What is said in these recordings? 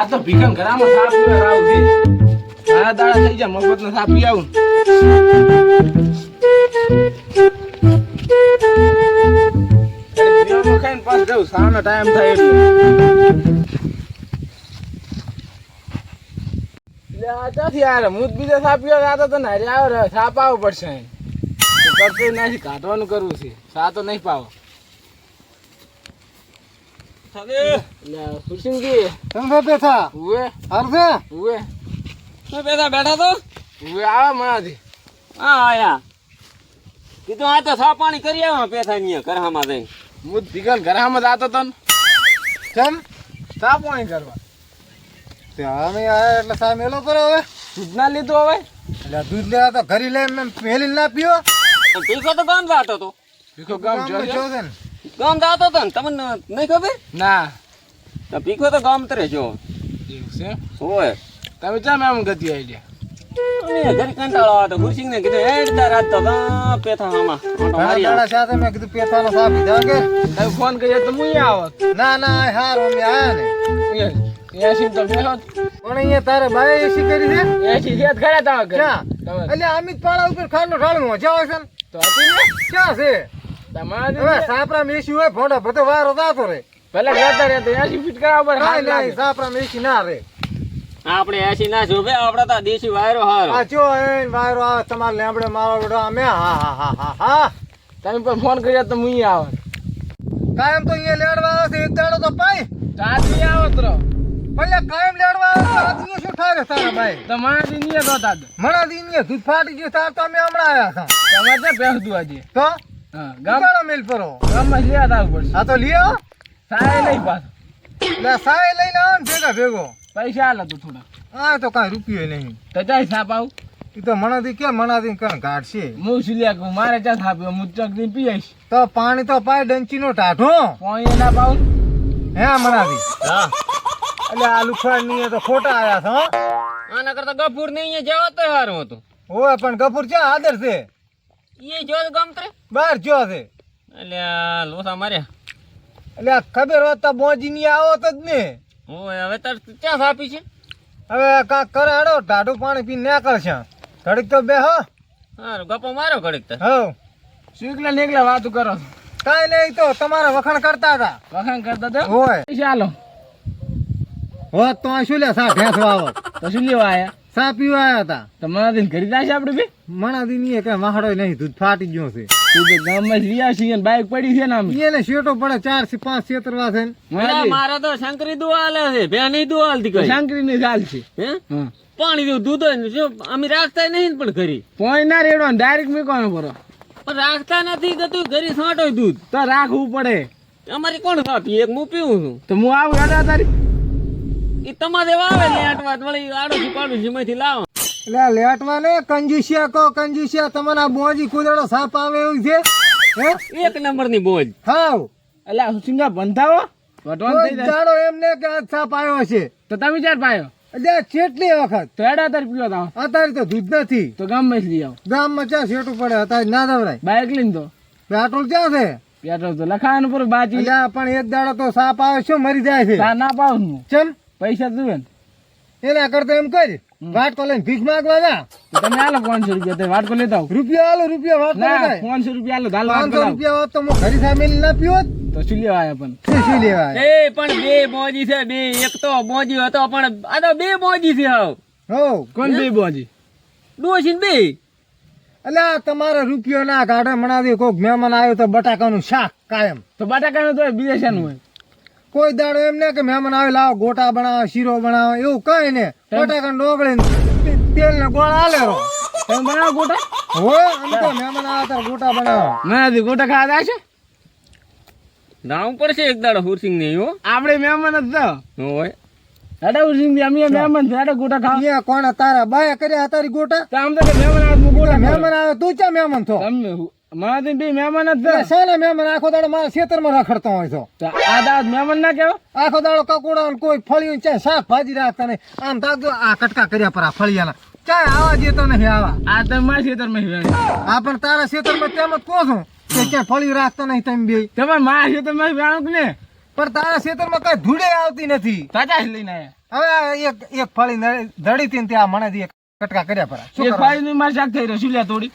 આ તો ભીખમ ઘરામાં સાપ પીવા રાવ છે. ઘણા દાડા થઈ જાય મફત સાપ પી આવું. પાછું જાઉં સાવાનો ટાઈમ થાય યાર હું બીજા સાપ પીવા તો ને રે, સાપ આવો પડશે. કરતું નથી કાઢવાનું કરવું છે. સા તો નહીં પાવો. સુરસિંહજી તમે બેઠા? ઉવે. હરશે ઉવે. બેઠા બેઠા તો? ઉવે આવે મણાથી હા આયા. કીધું આ તો સા પાણી કરી આવો પેથા ની કરહામાં જઈ હું ભીખમ ઘરામાં જતો તો ને. કેમ? સા પાણી કરવા. ત્યાં અમે આયા એટલે સા મેલો કરો હવે. દૂધ ના લીધું હવે? એટલે દૂધ લેવા તો ઘરી લે મેં મેલી ના પીવો. પીકો તો ગામ જાતો તો. પીકો ગામ ગામમાં જો જો છે ને. ગામ જાતો હતો ને તમને નહીં ખબર? ના. પીખો તો ગામ તરે જો. એવું છે? હોય. તમે ચામ એમ ગતિ આઈડિયા અને ઘરે કંટાળો આવતો ને કીધું હેડતા રાત તો પેથા આમાં ઘણા સાથે મેં કીધું કે? તમે ફોન કર્યો તો હું આવત. ના ના હાર અમે આયા ને. એસી તો બેહો પણ અહીંયા તારે બાય એસી કરી છે? એસી છે ઘરે. ક્યાં? એટલે અમિત પાડા ઉપર ખાડનો ઢાળમાં જાવ છે તો હતી ક્યાં છે? તમારે સાપરા મેસી હોય ભોંડા બધો વારો જાતો રે. ભલે રહેતા રહેતા એસી ફીટ કાંઈ હાથ નહીં સાપરામાં ના રે. આપણે એસી ના જોવે આપડે તો દેશી વાયરો હારો. આ જો એ વાયરો આવે તમારે લેમડે મારો બેડો અમે હા હા હા હા હા તમે પર ફોન કર્યા તો હું અહીંયા આવત કાયમ તો અહીંયા લેડવા આવે છે એક દાડો તો પાઈ તો આજ નહીં આવત રહો ભલે કાયમ લેડવા આવે તો આજ શું થાય રે તારા ભાઈ? તમારા નહીં તો તાદ મણા દૂધ ફાટી ગયું તાર તો અમે હમણાં આવ્યા હતા. તમારે ત્યાં બેસતું આજે તો? હા ગામ ગાડો મિલ પરો ગામમાં લેવા આવવું પડશે આ તો લ્યો. સાય નહીં પાછું. લે સાય લઈને આવો ભેગા ભેગો. પૈસા આલે તો થોડા. આ તો કાંઈ રૂપિયો નહીં. તો ચાય સાપ આવું. એ તો મણાથી કે મણાથી કણ ગાઢશે હું સિલિયા કહું મારે ચા થાપ્યો હું ચક દઈને પી આવીશ તો પાણી તો પાય ડંચીનો ટાઢો. પોણી ના પાઉં. હે મણાથી. હા. એટલે આ ની તો ખોટા આયા છે આના કરતા ગફૂર ને અહીંયા જવા તો હારું હતું. ઓય પણ ગપુર ક્યાં આદર છે? એ જો ગામ તરે? બહાર જો છે. એટલે લોસા માર્યા. એટલે આ ખબર હોત તો બોજી ની આવત જ ને. હોય હવે તાર ક્યાં સાપી છે? હવે કાંક કરે હેડો ટાઢું પાણી પીને કરશે ઘડીક તો બે હો. હારું ગપો મારો ઘડીક તો. હો શીખલા નીકળે વાતું કરો. કાંઈ નહીં તો તમારા વખાણ કરતા હતા. વખાણ કરતા હતા? હોય ચાલો. હો તો આ શું લે સા ભેંસ વાવો તો શું લેવા આયા? સા પીવા આયા હતા. તો મને જાય છે આપણે બે? મણાથી એ કઈ વાહડો નહીં દૂધ ફાટી ગયો છે. ગામમાં લીયા છીએ ને પડી છે ને આમ. એને શેટો પડે ચારથી પાંચ છેતરવા છે મારે તો શંકરી દુઆ છે ભેની દુઆ આલતી કઈ ની ચાલ છે. હે? પાણી દૂધ અમે રાખતા નહીં પણ ઘરી. પોઈ ના રેડો ડાયરેક્ટ મેકવાનો પડો. પણ રાખતા નથી તો તું ઘરી છાંટો દૂધ. તો રાખવું પડે. અમારી કોણ સાપી એક હું પીવું છું. તો હું આવું તારી. એ તમારે એવા આવે ને આટવા વળી આડો પાડોશી જીમાંથી લાવો. એટલે લેટવા ને કંજુસિયા કહો કંજુસિયા તમારા બોજી કુદડો સાપ આવે એવું છે? હે? એક નંબરની બોજ. હાવ. એટલે સિંગા બંધાવો? જાડો એમને કે આ સાપ આવ્યો છે. તો તમે ચાર પાયો? એટલે કેટલી વખત. તો તાર પીલો તો અત્યારે તો દૂધ નથી. તો ગામમાં લઈ આવો. ગામમાં ચા શેટું પડે અત્યારે ના દવરાય. બાઇક લઈને તો. પેટ્રોલ ક્યાં છે? પેટ્રોલ તો લખાવાનું પર બાજી લે પણ એક દાડો તો સાપ આવે શું મરી જાય છે. તા ના પાવ ચમ? પૈસા ને. એના કરતા એમ કરી. વાટકો લઈને ભીખ માંગવા જા. તમે આલો પાંચસો રૂપિયા તો વાટકો લેતા આવો રૂપિયા આલો રૂપિયા વાટકો ના પાંચસો રૂપિયા આલો દાલ વાટકો પાંચસો રૂપિયા હોત તો હું ઘરી સામે ના પીવત તો શું લેવાય પણ શું લેવાય? એ પણ બે મોજી છે બે. એક તો મોજી હતો પણ આ તો બે બોજી છે હાવ. હો. કોણ બે મોજી? ડોશી બે. એટલે તમારા રૂપિયો ના કાઢે મણાવી કોક મહેમાન આવ્યો તો બટાકાનું શાક કાયમ. તો બટાકાનું તો બીજે શાનું હોય. કોઈ દાડો એમ ને કે મહેમાન આવે લાવો ગોટા બનાવો શીરો બનાવો એવું કઈ ને. બટાકા ડોગળી તેલ ને ગોળ આલે રો તમે બનાવો ગોટા? હો અમે તો મહેમાન આવે તાર ગોટા બનાવો. ના ગોટા ખાવા છે? રાવું પડશે એક દાડો હુરસિંગ ને હો. આપણે મહેમાન જ તો. હોય. હેડા ઉસીમ અમે મહેમાન છે હેડા ગોટા ખાવા. અહીંયા કોણ તારા બાય કર્યા તારી ગોટા? તો આમ તો મહેમાન આવે તો ગોટા મહેમાન આવે તું ચા મહેમાન થો? તમે મારા બે મહેમાન જ છે. શાના મહેમાન આખો દાડો મારા ખેતરમાં રખડતો હોય છો. આ દાદ મહેમાન ના કેવો આખો દાડો કકોડા કોઈ ફળિયું ચા શાક ભાજી રાખતા નહીં. આમ તાકજો આ કટકા કર્યા પર આ ફળિયાના. ચાય આવા જેતો નહીં આવા. આ તમે મારા ખેતરમાં. આ પણ તારા ખેતરમાં તેમ જ કહો છું કે ક્યાં ફળિયું રાખતા નહીં તમે બે. તમે મારા ખેતરમાં કે ને પણ તારા ખેતરમાં કઈ ધૂળે આવતી નથી. તાજા લઈને હવે એક એક ફળી ધડી હતી ને ત્યાં મને એક કટકા કર્યા પર. શું ભાઈ માર શાક થઈ રહ્યો શું લે થોડી?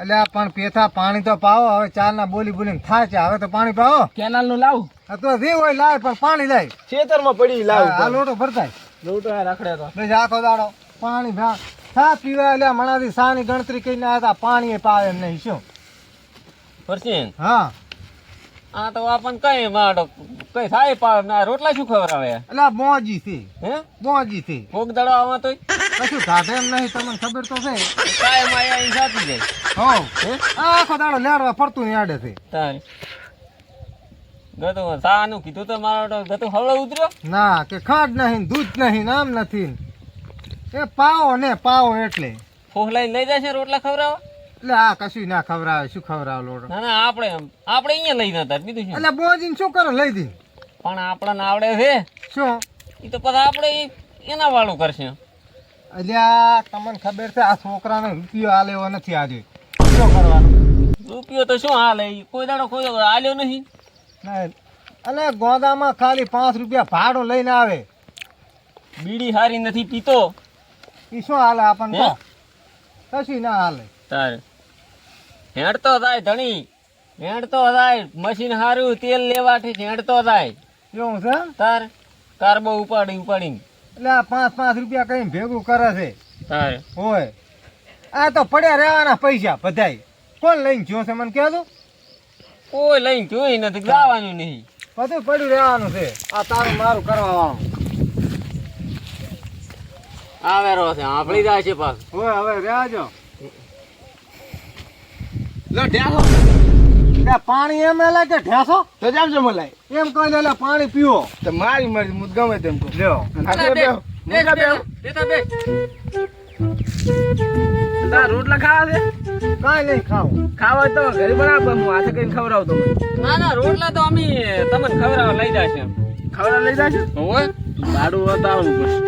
એટલે પણ પેથા પાણી તો પાવો હવે ચાર ના બોલી બોલી થાય છે હવે તો પાણી પાવો. કેનાલનું લાવું તો જે હોય લાય પણ પાણી લાય. ખેતરમાં પડી લાવ આ લોટો ભરતાય. લોટો આ રખડે તો. પછી આખો દાડો. પાણી ભા સા પીવા એટલે મણાથી સાની ગણતરી કરીને આવ્યા હતા પાણી પાવે એમ નહીં શું? પરસીન હા. આ તો આપણ કઈ માડો કઈ થાય પાવ ના રોટલા શું ખવડાવે એટલે મોજી થી હે? મોજી થી ભોગ દડો આવા તોય? કશું કાઢે એમ નહીં તમને ખબર તો છે. કાયમાં અહીંયા સાચી જાય. હો. આખો દાડો લેડવા ફરતું આડે થી તારે. ગતો સાનું કીધું તો મારો ગતો હવળો ઉતર્યો? ના કે ખાંડ નહીં દૂધ નહીં નામ નથી. એ પાવો ને પાવો એટલે. ફોહલાઈ લઈ જશે રોટલા ખવડાવવા? એટલે આ કશું ના ખવડાવે શું ખવરાવે લોડો? ના ના આપણે આપણે અહીંયા લઈ નતા બીજું શું એટલે બોજીને શું કરો લઈ દી. પણ આપણને આવડે છે. શું? એ તો પછી આપણે એના વાળું કરશે. આ તમને ખબર છે આ છોકરાને રૂપિયો આલે એવો નથી આજે. શું કરવાનું? રૂપિયો તો શું હાલે ઈ કોઈ દાડો કોઈ આલ્યો નહીં ના, અને ગોદામાં ખાલી પાંચ રૂપિયા ભાડો લઈને આવે. બીડી હારી નથી પીતો. એ શું હાલે આપણને? કશું ના હાલે તારે. હેડતો થાય ધણી. હેડતો થાય મશીન હારું તેલ લેવાથી હેડતો થાય એવું છે? તાર તાર બહુ ઉપાડી ઉપાડીને. એટલે આ પાંચ પાંચ રૂપિયા કઈ ભેગું કરે છે? તારે. હોય આ તો પડ્યા રહેવાના પૈસા બધાય. કોણ લઈને જો છે મને કહેતો કોઈ લઈને જોઈ નથી ગાવાનું નહીં. બધું પડ્યું રહેવાનું છે. આ તારું મારું કરવા આવે રહો છે આપણી જાય છે પાછું. હોય હવે રહેજો. લો ઢ્યાસો એટલે પાણી એમ એટલે કે ઢેસો? તો જામ છો મલાય એમ કહી લે પાણી પીવો. તો મારી મરજી હું ગમે તેમ કહું. લ્યો. તાર રોટલા ખાવા છે? કાંઈ નહીં ખાવું. ખાવા તો ઘરે બનાવ હું હાથે કરીને ખવડાવતો તો ના ના રોટલા તો અમે તમને ખવડાવવા લઈ જશે ખવડાવ લઈ જાશે હોય. ભાડું બતાવવું પડશે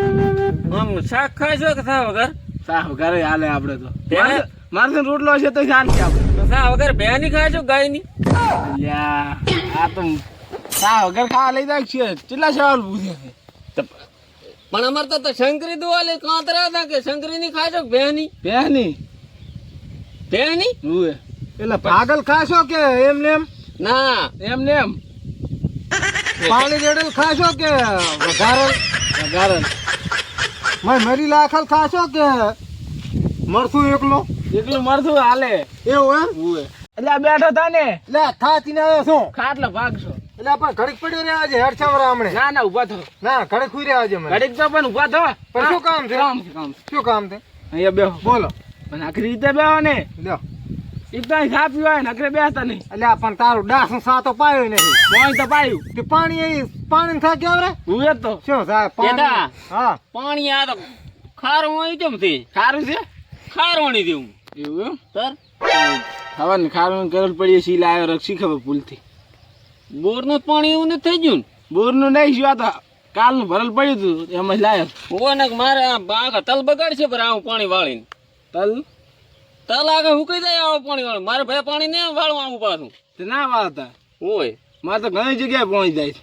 આમ શાક કે સા વગર સાફ ઘરે હાલે આપણે તો. મારે- તો રોટલો હશે તો શાંતિ આપણે સા વગર ભેની ખાશો ગાયની અલ્યા આ તો સા વગર ખાવા લઈ જાય છે. કેટલા સવાલ પૂછે પણ અમાર તો શંકરી શંકરી દુવાલે કાંતરા હતા કે શંકરી ની ખાશો ની ભેની બેહની ભેની ની એટલે પાગલ ખાશો કે એમ ને એમ ના. એમ ને એમ પાણી રેડેલ ખાશો કે વધારે વધારે મેં મરી લાખલ ખાશો કે મરથું એકલો? એકલું મરથું હાલે. એવું એમ? હુએ એટલે બેઠો તા ને. એટલે થાચીને આવ્યો શું ખાટલો ભાગશો એટલે આપણે ઘડીક પડ્યો રહ્યા છે હેડછાવરા હમણે ના ના ઊભા થો. ના ઘડીક ખુઈ રહ્યા છે મને. ઘડીક તો પણ ઊભા થો. પણ શું કામ છે? કામ છે કામ. શું કામ છે? અહીંયા બેહો. બોલો. પણ આખરી રીતે બેહો ને. લ્યો. ઇતાય ખા પીવાય ને અગરે બેસતા નહીં. એટલે પણ તારું ડાસું સાતો પાયો નહીં પાણી તો પાયું. તે પાણી અહીં પાણી થા કેમ રે હું એ તો. શું સાહેબ પાણી? હા. પાણી આ તો ખારું હોય કેમ થી? ખારું છે? ખારવણી દેવું એવું એમ? સર? ખબર ને ખારું કરલ પડીએ સી લાવ્યો રક્ષી ખબર ભૂલથી. બોરનું પાણી એવું નથી થઈ ગયું બોરનું નહીં શું આ તો કાલનું ભરલ પડ્યું હતું એમ જ ને હોય ને મારે આ બાગ તલ બગાડશે પર આવું પાણી વાળીને. તલ? તલ આગળ હુકી જાય આવું પાણી વાળું મારે ભાઈ પાણી ને વાળું આવું પાછું. તે ના વાળતા. હોય મારે તો ઘણી જગ્યાએ પહોંચી જાય છે.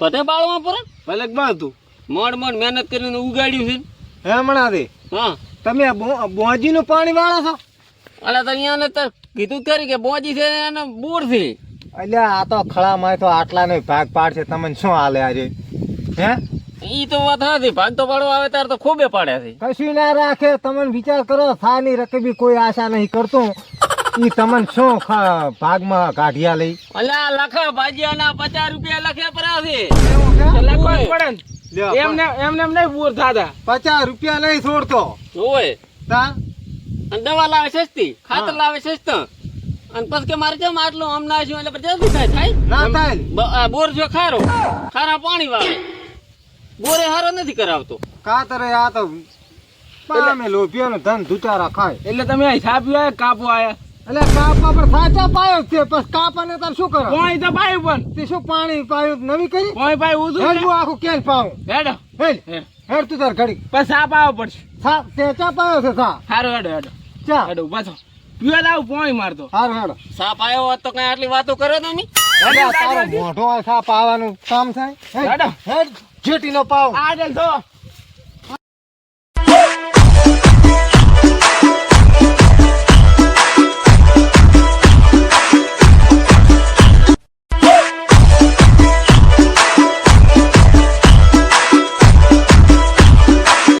બધે બાળવા પર ભલે બાળતું. મડ મડ મહેનત કરીને ઉગાડ્યું છે હમણાં દે હા. તમે બોજી નું પાણી વાળો છો? અલા તો અહીંયા ને તો કીધું કરી કે બોજી છે અને બોર છે. એટલે આ તો ખળામાં તો આટલા નો ભાગ પાડશે તમને શું હાલે આજે? હે? ઈ તો વાત હતી ભાગ તો પાડવા આવે ત્યારે તો ખૂબે પાડ્યા છે. કશું ના રાખે તમને વિચાર કરો થાની રકબી કોઈ આશા નહીં કરતું. ઈ તમને શું ભાગમાં કાઢિયા લઈ? અલા લખા ભાજીયાના પચાસ રૂપિયા લખ્યા પરા છે. તો પડે એમને એમને નહીં બોર દાદા પચાસ રૂપિયા નહીં છોડતો. હોય. તા? અને દવા લાવે સસ્તી ખાતર લાવે સસ્તા. અને પછી કે મારે કેમ આટલું આમ ના એટલે પછી જલ્દી થાય થાય? ના થાય. બોર જો ખારો ખારા પાણી વાળે. બોરે હારો નથી કરાવતો. ખાતર આ તો પામે લોભિયાનો ધન ધુચારા ખાય. એટલે તમે અહીં છાપ્યું પીવા કાપો આયા. એટલે કાપા પર સાચા પાયો છે પછી કાપાને તાર શું કરો? પાણી તો પાયું પણ. તે શું પાણી પાયું નવી કરી? પાણી પાયું છે. હું આખું કેન પાવું. હેડો. હેડ. હેડ તું તાર ઘડી પછી સાપ આવવો પડશે. સા તે ચા પાયો છે સા હારો હેડો હેડો. ચા હેડો ઊભા થો પીવા લાવ પોણી મારતો. હારો હેડો. સાપ આવ્યો હોત તો કઈ આટલી વાતો કરો તમે? અલ્યા, તારો મોઢો આ સાપ આવવાનું કામ થાય. હેડ, હેડો. હેડ જેટીનો પાવ. આગળ તો